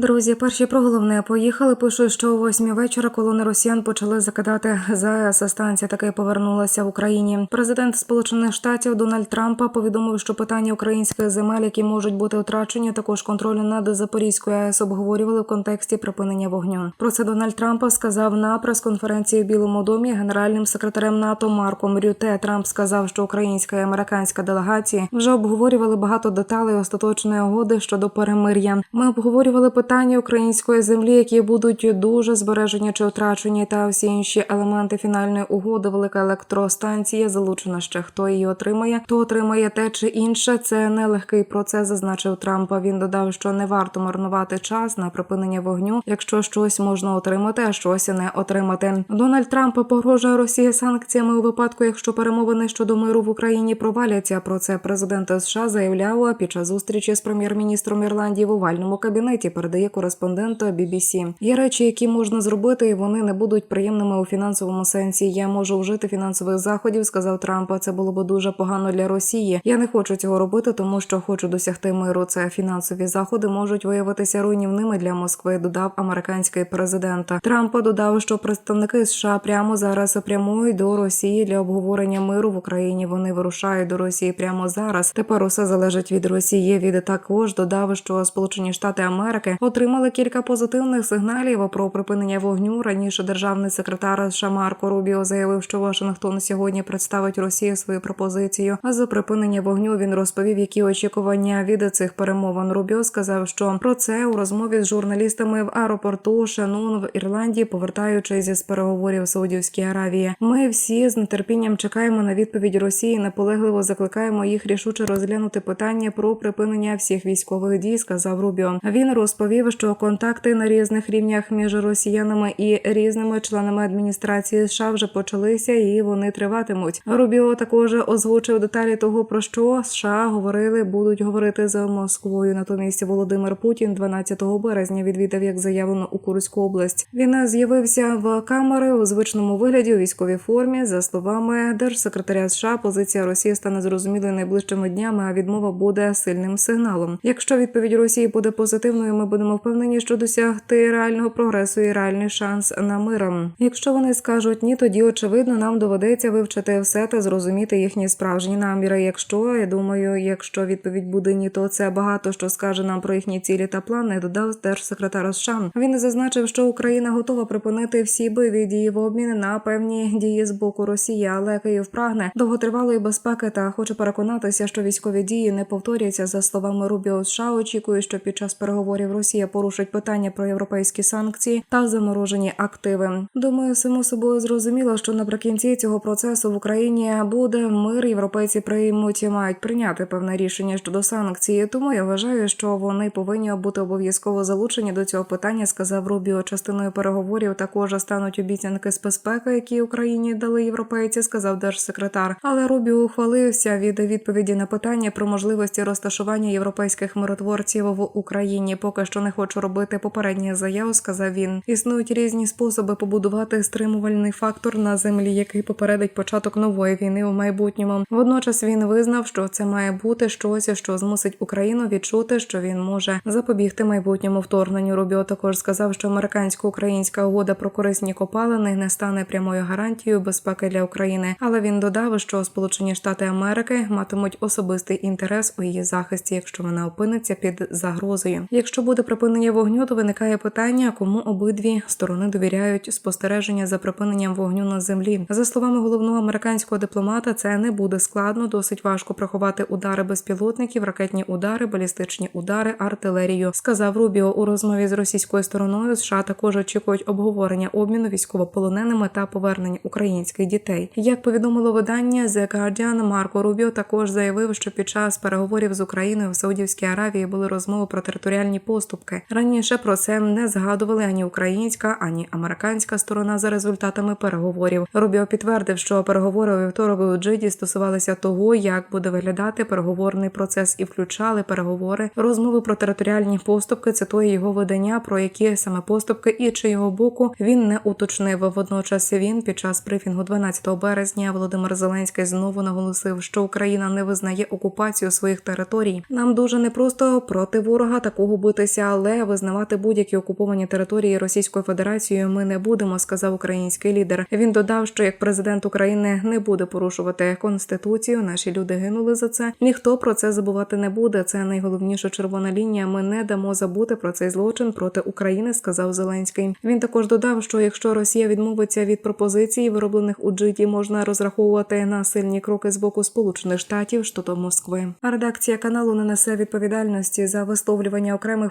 Друзі, перші про головне поїхали. Пишуть, що о восьмій вечора колони росіян почали закидати ЗАЕС. Станція таки повернулася в Україні. Президент Сполучених Штатів Дональд Трамп повідомив, що питання українських земель, які можуть бути втрачені, також контролю над Запорізькою АЕС обговорювали в контексті припинення вогню. Про це Дональд Трамп сказав на прес-конференції в Білому домі генеральним секретарем НАТО Марком Рюте. Трамп сказав, що українська і американська делегації вже обговорювали багато деталей остаточної угоди щодо перемир'я. Ми обговорювали питання української землі, які будуть дуже збережені чи втрачені, та всі інші елементи фінальної угоди. Велика електростанція залучена ще хто її отримає, то отримає те чи інше. Це нелегкий процес, зазначив Трамп. Він додав, що не варто марнувати час на припинення вогню, якщо щось можна отримати, а щось не отримати. Дональд Трамп погрожує Росії санкціями у випадку, якщо перемовини щодо миру в Україні проваляться. Про це президент США заявляв під час зустрічі з прем'єр-міністром Ірландії в овальному кабінеті. Передає кореспондент BBC. Є речі, які можна зробити, і вони не будуть приємними у фінансовому сенсі. Я можу вжити фінансових заходів, сказав Трамп. Це було б дуже погано для Росії. Я не хочу цього робити, тому що хочу досягти миру. Це фінансові заходи можуть виявитися руйнівними для Москви. Додав американський президент. Трамп додав, що представники США прямо зараз прямують до Росії для обговорення миру в Україні. Вони вирушають до Росії прямо зараз. Тепер усе залежить від Росії. Від також додав, що Сполучені Штати Америки отримали кілька позитивних сигналів про припинення вогню. Раніше державний секретар США Марко Рубіо заявив, що Вашингтон сьогодні представить Росії свою пропозицію. А за припинення вогню він розповів, які очікування від цих перемовин. Рубіо сказав, що про це у розмові з журналістами в аеропорту Шанун в Ірландії, повертаючись з переговорів Саудівській Аравії. Ми всі з нетерпінням чекаємо на відповідь Росії. Наполегливо закликаємо їх рішуче розглянути питання про припинення всіх військових дій. Сказав Рубіо. Він розповів, що контакти на різних рівнях між росіянами і різними членами адміністрації США вже почалися, і вони триватимуть. Рубіо також озвучив деталі того, про що США говорили, будуть говорити з Москвою. Натомість Володимир Путін 12 березня відвідав, як заявлено у Курську область. Він з'явився в камери у звичному вигляді у військовій формі. За словами держсекретаря США, позиція Росії стане зрозумілою найближчими днями, а відмова буде сильним сигналом. Якщо відповідь Росії буде позитивною, ми будемо впевнені, що досягти реального прогресу і реальний шанс на мир. Якщо вони скажуть ні, тоді очевидно нам доведеться вивчити все та зрозуміти їхні справжні наміри. Якщо я думаю, якщо відповідь буде ні, то це багато що скаже нам про їхні цілі та плани. Додав держсекретар США. Він зазначив, що Україна готова припинити всі бойові дії в обмін на певні дії з боку Росії, але Київ прагне довготривалої безпеки та хоче переконатися, що військові дії не повторяться. За словами Рубіо США, очікує, що під час переговорів Росія порушить питання про європейські санкції та заморожені активи. Думаю, само собою зрозуміло, що наприкінці цього процесу в Україні буде мир. Європейці приймуть і мають прийняти певне рішення щодо санкцій. Тому я вважаю, що вони повинні бути обов'язково залучені до цього питання. Сказав Рубіо. Частиною переговорів також стануть обіцянки з безпеки, які Україні дали європейці. Сказав держсекретар. Але Рубіо ухвалився від відповіді на питання про можливості розташування європейських миротворців в Україні. Поки що не хочу робити попередніх заяв. Сказав він. Існують різні способи побудувати стримувальний фактор на землі, який попередить початок нової війни у майбутньому. Водночас він визнав, що це має бути щось, що змусить Україну відчути, що він може запобігти майбутньому вторгненню. Рубіо також сказав, що американсько-українська угода про корисні копалини не стане прямою гарантією безпеки для України. Але він додав, що Сполучені Штати Америки матимуть особистий інтерес у її захисті, якщо вона опиниться під загрозою. Якщо буде припинення вогню, то виникає питання, кому обидві сторони довіряють спостереження за припиненням вогню на землі. За словами головного американського дипломата, це не буде складно. Досить важко приховати удари безпілотників, ракетні удари, балістичні удари, артилерію. Сказав Рубіо у розмові з російською стороною. США також очікують обговорення обміну військовополоненими та повернення українських дітей. Як повідомило видання The Guardian, Марко Рубіо також заявив, що під час переговорів з Україною в Саудівській Аравії були розмови про територіальні поступки. Раніше про це не згадували ані українська, ані американська сторона за результатами переговорів. Рубіо підтвердив, що переговори у вівторок у Джиді стосувалися того, як буде виглядати переговорний процес, і включали переговори, розмови про територіальні поступки. Цитує його видання, про які саме поступки і чи його боку він не уточнив. Водночас він під час брифінгу 12 березня Володимир Зеленський знову наголосив, що Україна не визнає окупацію своїх територій. Нам дуже непросто проти ворога такого битися, але визнавати будь-які окуповані території Російською Федерацією ми не будемо, сказав український лідер. Він додав, що як президент України не буде порушувати конституцію. Наші люди гинули за це. Ніхто про це забувати не буде. Це найголовніша червона лінія. Ми не дамо забути про цей злочин проти України, сказав Зеленський. Він також додав, що якщо Росія відмовиться від пропозицій, вироблених у Джиді, можна розраховувати на сильні кроки з боку Сполучених Штатів щодо Москви. А редакція каналу не несе відповідальності за висловлювання окремих